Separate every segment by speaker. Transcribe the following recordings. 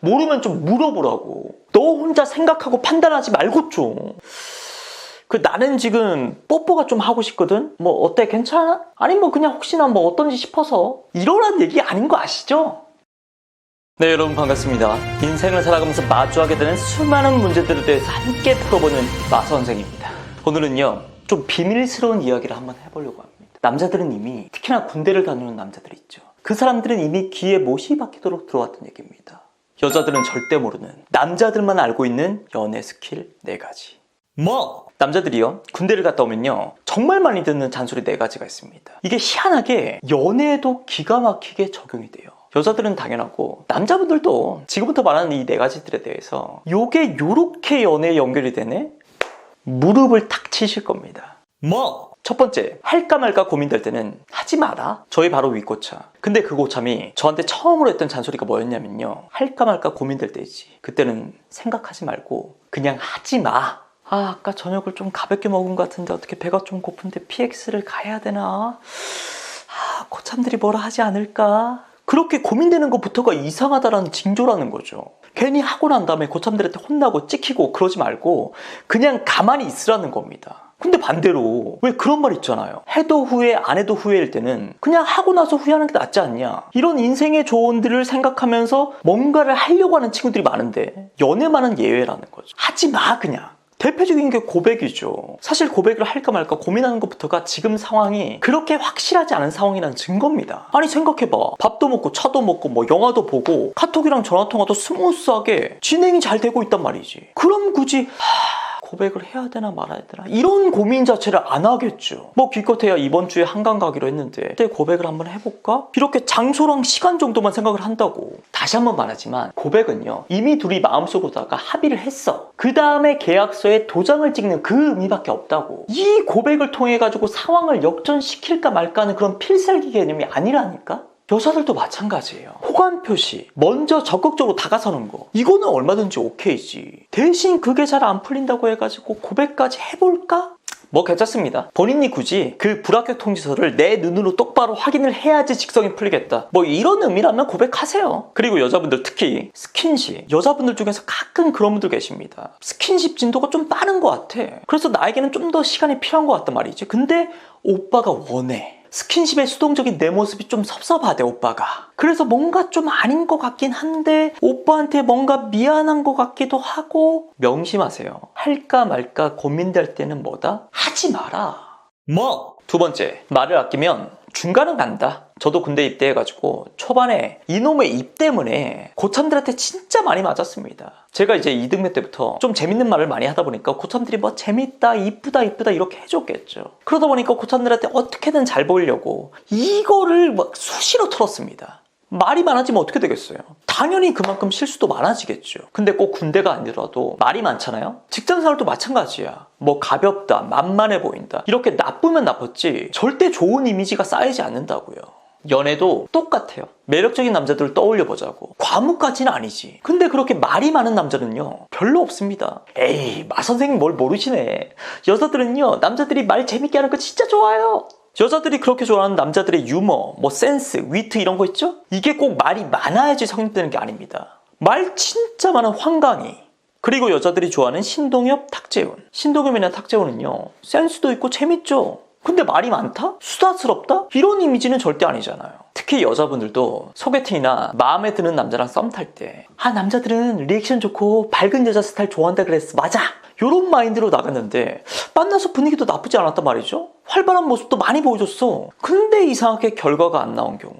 Speaker 1: 모르면 좀 물어보라고. 너 혼자 생각하고 판단하지 말고 좀. 그 나는 지금 뽀뽀가 좀 하고 싶거든? 뭐 어때 괜찮아? 아니 뭐 그냥 혹시나 뭐 어떤지 싶어서 이러란 얘기 아닌 거 아시죠? 네 여러분 반갑습니다. 인생을 살아가면서 마주하게 되는 수많은 문제들에 대해서 함께 풀어보는 마 선생입니다. 오늘은요 좀 비밀스러운 이야기를 한번 해보려고 합니다. 남자들은 이미 특히나 군대를 다니는 남자들 있죠. 그 사람들은 이미 귀에 못이 박히도록 들어왔던 얘기입니다. 여자들은 절대 모르는 남자들만 알고 있는 연애 스킬 네가지. 뭐? 남자들이요? 군대를 갔다 오면요 정말 많이 듣는 잔소리 네 가지가 있습니다. 이게 희한하게 연애에도 기가 막히게 적용이 돼요. 여자들은 당연하고 남자분들도 지금부터 말하는 이 네 가지들에 대해서 요게 요렇게 연애에 연결이 되네? 무릎을 탁 치실 겁니다. 뭐? 첫 번째, 할까 말까 고민될 때는 하지 마라. 저희 바로 윗고차. 근데 그 고참이 저한테 처음으로 했던 잔소리가 뭐였냐면요. 할까 말까 고민될 때이지. 그때는 생각하지 말고 그냥 하지 마. 아, 아까 저녁을 좀 가볍게 먹은 것 같은데 어떻게 배가 좀 고픈데 PX를 가야 되나? 아, 고참들이 뭐라 하지 않을까? 그렇게 고민되는 것부터가 이상하다라는 징조라는 거죠. 괜히 하고 난 다음에 고참들한테 혼나고 찍히고 그러지 말고 그냥 가만히 있으라는 겁니다. 근데 반대로 왜 그런 말 있잖아요. 해도 후회, 안 해도 후회일 때는 그냥 하고 나서 후회하는 게 낫지 않냐. 이런 인생의 조언들을 생각하면서 뭔가를 하려고 하는 친구들이 많은데 연애만은 예외라는 거죠. 하지 마 그냥. 대표적인 게 고백이죠. 사실 고백을 할까 말까 고민하는 것부터가 지금 상황이 그렇게 확실하지 않은 상황이라는 증거입니다. 아니 생각해봐. 밥도 먹고 차도 먹고 뭐 영화도 보고 카톡이랑 전화통화도 스무스하게 진행이 잘 되고 있단 말이지. 그럼 굳이 하... 고백을 해야 되나 말아야 되나? 이런 고민 자체를 안 하겠죠. 뭐 기껏해야 이번 주에 한강 가기로 했는데 그때 고백을 한번 해볼까? 이렇게 장소랑 시간 정도만 생각을 한다고. 다시 한번 말하지만 고백은요 이미 둘이 마음속으로다가 합의를 했어. 그 다음에 계약서에 도장을 찍는 그 의미밖에 없다고. 이 고백을 통해 가지고 상황을 역전시킬까 말까 하는 그런 필살기 개념이 아니라니까 여자들도 마찬가지예요. 호감 표시, 먼저 적극적으로 다가서는 거. 이거는 얼마든지 오케이지. 대신 그게 잘 안 풀린다고 해가지고 고백까지 해볼까? 뭐 괜찮습니다. 본인이 굳이 그 불합격 통지서를 내 눈으로 똑바로 확인을 해야지 직성이 풀리겠다. 뭐 이런 의미라면 고백하세요. 그리고 여자분들 특히 스킨십. 여자분들 중에서 가끔 그런 분들 계십니다. 스킨십 진도가 좀 빠른 것 같아. 그래서 나에게는 좀 더 시간이 필요한 것 같단 말이지. 근데 오빠가 원해. 스킨십의 수동적인 내 모습이 좀 섭섭하대 오빠가 그래서 뭔가 좀 아닌 것 같긴 한데 오빠한테 뭔가 미안한 것 같기도 하고 명심하세요 할까 말까 고민될 때는 뭐다? 하지 마라 뭐? 두 번째 말을 아끼면 중간은 간다 저도 군대 입대해가지고 초반에 이놈의 입 때문에 고참들한테 진짜 많이 맞았습니다. 제가 이제 2등대 때부터 좀 재밌는 말을 많이 하다 보니까 고참들이 뭐 재밌다, 이쁘다, 이쁘다 이렇게 해줬겠죠. 그러다 보니까 고참들한테 어떻게든 잘 보이려고 이거를 막 수시로 털었습니다. 말이 많아지면 어떻게 되겠어요? 당연히 그만큼 실수도 많아지겠죠. 근데 꼭 군대가 아니더라도 말이 많잖아요? 직장 생활도 마찬가지야. 뭐 가볍다, 만만해 보인다. 이렇게 나쁘면 나빴지 절대 좋은 이미지가 쌓이지 않는다고요. 연애도 똑같아요. 매력적인 남자들을 떠올려 보자고. 과묵까지는 아니지. 근데 그렇게 말이 많은 남자는요, 별로 없습니다. 에이, 마 선생님 뭘 모르시네. 여자들은요, 남자들이 말 재밌게 하는 거 진짜 좋아요. 여자들이 그렇게 좋아하는 남자들의 유머, 뭐 센스, 위트 이런 거 있죠? 이게 꼭 말이 많아야지 성립되는 게 아닙니다. 말 진짜 많은 황강희. 그리고 여자들이 좋아하는 신동엽, 탁재훈. 신동엽이나 탁재훈은요, 센스도 있고 재밌죠? 근데 말이 많다? 수다스럽다? 이런 이미지는 절대 아니잖아요. 특히 여자분들도 소개팅이나 마음에 드는 남자랑 썸 탈 때, 아, 남자들은 리액션 좋고 밝은 여자 스타일 좋아한다 그랬어. 맞아! 요런 마인드로 나갔는데, 만나서 분위기도 나쁘지 않았단 말이죠? 활발한 모습도 많이 보여줬어. 근데 이상하게 결과가 안 나온 경우.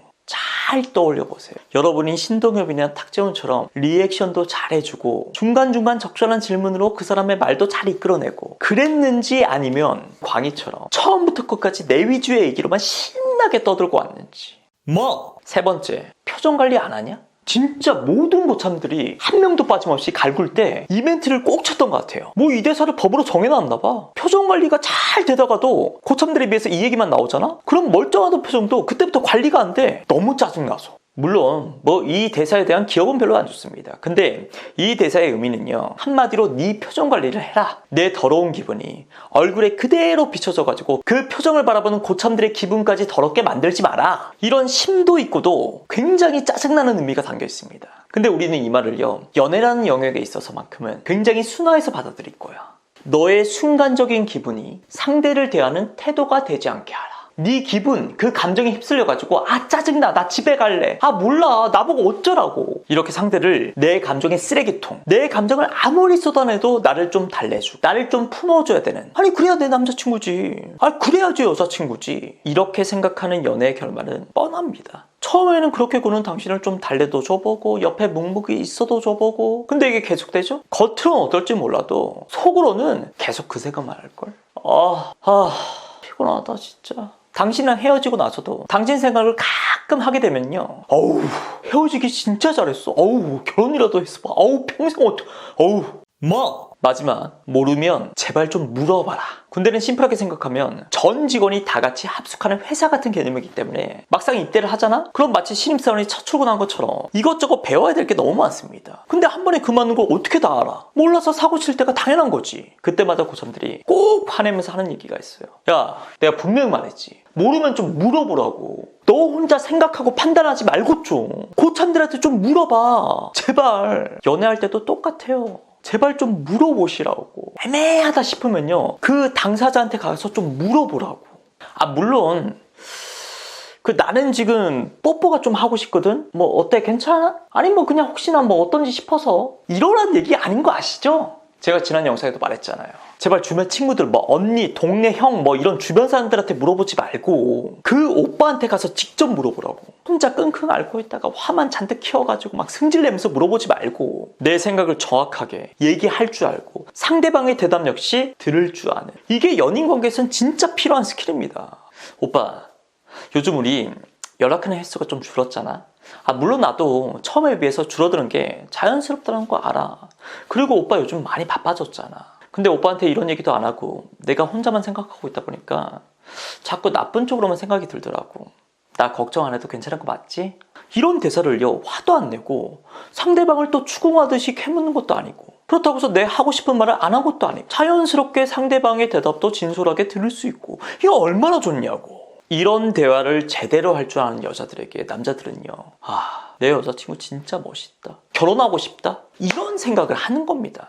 Speaker 1: 잘 떠올려 보세요. 여러분이 신동엽이나 탁재훈처럼 리액션도 잘해주고 중간중간 적절한 질문으로 그 사람의 말도 잘 이끌어내고 그랬는지 아니면 광희처럼 처음부터 끝까지 내 위주의 얘기로만 신나게 떠들고 왔는지 뭐? 세 번째, 표정 관리 안 하냐? 진짜 모든 고참들이 한 명도 빠짐없이 갈굴 때 이벤트를 꼭 쳤던 것 같아요. 뭐 이 대사를 법으로 정해놨나 봐. 표정 관리가 잘 되다가도 고참들에 비해서 이 얘기만 나오잖아? 그럼 멀쩡하던 표정도 그때부터 관리가 안 돼. 너무 짜증나서. 물론 뭐 이 대사에 대한 기억은 별로 안 좋습니다. 근데 이 대사의 의미는요. 한마디로 네 표정 관리를 해라. 내 더러운 기분이 얼굴에 그대로 비춰져 가지고 그 표정을 바라보는 고참들의 기분까지 더럽게 만들지 마라. 이런 심도 있고도 굉장히 짜증나는 의미가 담겨 있습니다. 근데 우리는 이 말을요, 연애라는 영역에 있어서만큼은 굉장히 순화해서 받아들일 거야. 너의 순간적인 기분이 상대를 대하는 태도가 되지 않게 하라. 네 기분, 그 감정에 휩쓸려가지고 아 짜증나, 나 집에 갈래. 아 몰라, 나보고 어쩌라고. 이렇게 상대를 내 감정의 쓰레기통, 내 감정을 아무리 쏟아내도 나를 좀 달래주고 나를 좀 품어줘야 되는. 아니 그래야 내 남자친구지. 아 그래야지 여자친구지. 이렇게 생각하는 연애의 결말은 뻔합니다. 처음에는 그렇게 구는 당신을 좀 달래도 줘보고 옆에 묵묵히 있어도 줘보고 근데 이게 계속되죠? 겉으로는 어떨지 몰라도 속으로는 계속 그새가 말할걸? 아, 아 피곤하다 진짜 당신이랑 헤어지고 나서도 당신 생각을 가끔 하게 되면요. 어우 헤어지기 진짜 잘했어. 어우 결혼이라도 했어 봐. 어우 평생 어떡 어우. 뭐 마지막 모르면 제발 좀 물어봐라. 군대는 심플하게 생각하면 전 직원이 다 같이 합숙하는 회사 같은 개념이기 때문에 막상 입대를 하잖아? 그럼 마치 신입사원이 첫 출근한 것처럼 이것저것 배워야 될 게 너무 많습니다. 근데 한 번에 그만둔 걸 어떻게 다 알아? 몰라서 사고 칠 때가 당연한 거지. 그때마다 고참들이 꼭 화내면서 하는 얘기가 있어요. 야 내가 분명히 말했지. 모르면 좀 물어보라고. 너 혼자 생각하고 판단하지 말고 좀. 고참들한테 좀 물어봐. 제발. 연애할 때도 똑같아요 제발 좀 물어보시라고. 애매하다 싶으면요. 그 당사자한테 가서 좀 물어보라고. 아 물론 그 나는 지금 뽀뽀가 좀 하고 싶거든? 뭐 어때? 괜찮아? 아니 뭐 그냥 혹시나 뭐 어떤지 싶어서. 이러란 얘기 아닌 거 아시죠? 제가 지난 영상에도 말했잖아요 제발 주변 친구들 뭐 언니 동네 형 뭐 이런 주변 사람들한테 물어보지 말고 그 오빠한테 가서 직접 물어보라고 혼자 끙끙 앓고 있다가 화만 잔뜩 키워가지고 막 승질내면서 물어보지 말고 내 생각을 정확하게 얘기할 줄 알고 상대방의 대답 역시 들을 줄 아는 이게 연인 관계에선 진짜 필요한 스킬입니다 오빠 요즘 우리 연락하는 횟수가 좀 줄었잖아. 아, 물론 나도 처음에 비해서 줄어드는 게 자연스럽다는 거 알아. 그리고 오빠 요즘 많이 바빠졌잖아. 근데 오빠한테 이런 얘기도 안 하고 내가 혼자만 생각하고 있다 보니까 자꾸 나쁜 쪽으로만 생각이 들더라고. 나 걱정 안 해도 괜찮은 거 맞지? 이런 대사를요, 화도 안 내고 상대방을 또 추궁하듯이 캐묻는 것도 아니고 그렇다고 해서 내 하고 싶은 말을 안 한 것도 아니고 자연스럽게 상대방의 대답도 진솔하게 들을 수 있고 이거 얼마나 좋냐고. 이런 대화를 제대로 할 줄 아는 여자들에게 남자들은요. 아, 내 여자친구 진짜 멋있다. 결혼하고 싶다. 이런 생각을 하는 겁니다.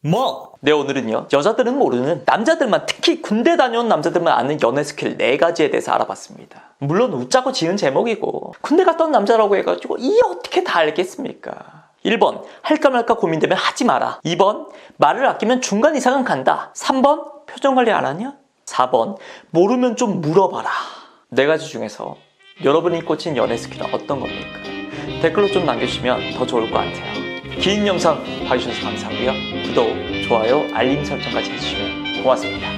Speaker 1: 뭐? 네, 오늘은요. 여자들은 모르는 남자들만 특히 군대 다녀온 남자들만 아는 연애 스킬 4가지에 대해서 알아봤습니다. 물론 웃자고 지은 제목이고 군대 온 남자라고 해가지고 이게 어떻게 다 알겠습니까? 1번 할까 말까 고민되면 하지 마라 2번 말을 아끼면 중간 이상은 간다 3번 표정 관리 안 하냐? 4번 모르면 좀 물어봐라 네 가지 중에서 여러분이 꽂힌 연애 스킬은 어떤 겁니까? 댓글로 좀 남겨주시면 더 좋을 것 같아요 긴 영상 봐주셔서 감사하고요. 구독, 좋아요, 알림 설정까지 해주시면 고맙습니다